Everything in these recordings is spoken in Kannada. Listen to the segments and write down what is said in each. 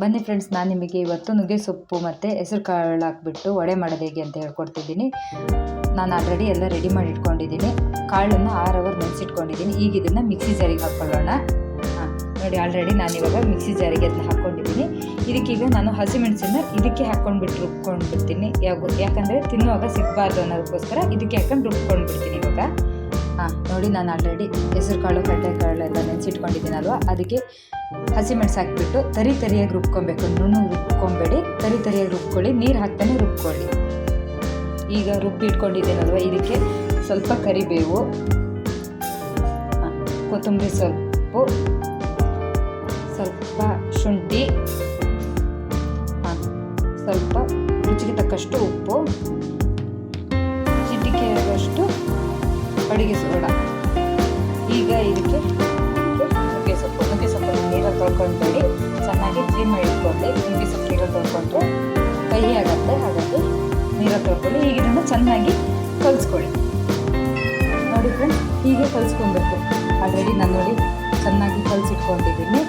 ಬನ್ನಿ ಫ್ರೆಂಡ್ಸ್ ನಾನು ನಿಮಗೆ ಇವತ್ತು ನುಗ್ಗೆ ಸೊಪ್ಪು ಮತ್ತು ಹೆಸರು ಕಾಳು ಹಾಕ್ಬಿಟ್ಟು ವಡೆ ಮಾಡೋದು ಹೇಗೆ ಅಂತ ಹೇಳ್ಕೊಡ್ತಿದ್ದೀನಿ. ನಾನು ಆಲ್ರೆಡಿ ಎಲ್ಲ ರೆಡಿ ಮಾಡಿ ಇಟ್ಕೊಂಡಿದ್ದೀನಿ. ಕಾಳನ್ನು ಆರು ಅವರ್ ನೆನೆಸಿಟ್ಕೊಂಡಿದ್ದೀನಿ. ಈಗ ಇದನ್ನು ಮಿಕ್ಸಿ ಜಾರಿಗೆ ಹಾಕ್ಕೊಳ್ಳೋಣ. ನೋಡಿ ಆಲ್ರೆಡಿ ನಾನು ಇವಾಗ ಮಿಕ್ಸಿ ಜಾರಿಗೆ ಅದನ್ನ ಹಾಕ್ಕೊಂಡಿದ್ದೀನಿ. ಇದಕ್ಕೀಗ ನಾನು ಹಸಿಮೆಣಸನ್ನ ಇದಕ್ಕೆ ಹಾಕ್ಕೊಂಡ್ಬಿಟ್ಟು ರುಬ್ಕೊಂಡು ಬಿಡ್ತೀನಿ ಯಾವ, ಯಾಕಂದರೆ ತಿನ್ನುವಾಗ ಸಿಗಬಾರ್ದು ಅನ್ನೋದಕ್ಕೋಸ್ಕರ ಇದಕ್ಕೆ ಹಾಕೊಂಡು ರುಬ್ಕೊಂಡು ಬಿಡ್ತೀನಿ ಇವಾಗ. ಹಾಂ, ನೋಡಿ ನಾನು ಆಲ್ರೆಡಿ ಹೆಸರು ಕಾಳು ಕಡಲೆಕಾಳು ಎಲ್ಲ ನೆನೆಸಿಟ್ಕೊಂಡಿದ್ದೀನಲ್ವ? ಅದಕ್ಕೆ ಹಸಿಮೆಣಸು ಹಾಕ್ಬಿಟ್ಟು ತರಿ ತರಿಯಾಗಿ ರುಬ್ಕೊಬೇಕು. ನುಣ್ಣು ರುಬ್ಕೊಬೇಡಿ. ತರಿ ತರಿಯಾಗಿ ರುಬ್ಕೊಳ್ಳಿ. ನೀರು ಹಾಕ್ತಾನೆ ರುಬ್ಕೊಳ್ಳಿ. ಈಗ ರುಬ್ಬಿ ಇಟ್ಕೊಂಡಿದ್ದೇನಲ್ವ ಇದಕ್ಕೆ ಸ್ವಲ್ಪ ಕರಿಬೇವು, ಕೊತ್ತಂಬರಿ ಸೊಪ್ಪು, ಸ್ವಲ್ಪ ಶುಂಠಿ, ಸ್ವಲ್ಪ ರುಚಿಗೆ ತಕ್ಕಷ್ಟು ಉಪ್ಪು ಚಿಟಿಕೆಯಷ್ಟು ಅಡುಗೆ ಸೋಡ. ಈಗ ಇದಕ್ಕೆ ತೊಳ್ಕೊಂಡ್ಬೇಡಿ. ಚೆನ್ನಾಗಿ ಕ್ಲೀನ್ ಮಾಡಿ ನಿಮಗೆ ನುಗ್ಗೆ ನೀರು ತೊಳ್ಕೊಂಡ್ರೆ. ಕಹಿ ಆಗುತ್ತೆ, ಹಾಗಾಗಿ ನೀರು ತೊಳ್ಕೊಳ್ಳಿ. ಈಗ ಇದನ್ನು ಚೆನ್ನಾಗಿ ಕಲಿಸ್ಕೊಳ್ಳಿ. ನೋಡಿ ಫ್ರೆಂಡ್ಸ್ ಹೀಗೆ ಕಲಿಸ್ಕೊಬೇಕು ಆಲ್ರೆಡಿ ನಾನು ನೋಡಿ ಚೆನ್ನಾಗಿ ಕಲಿಸಿಟ್ಕೊಂಡಿದ್ದೀನಿ.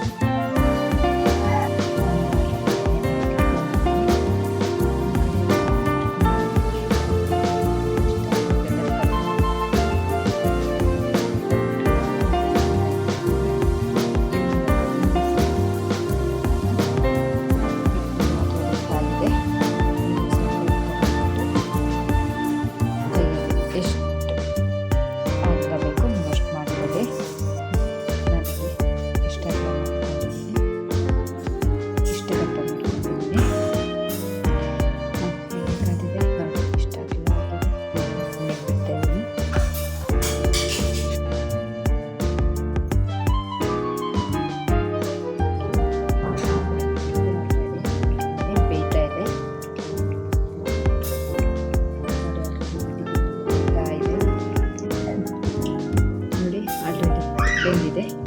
도움이 돼?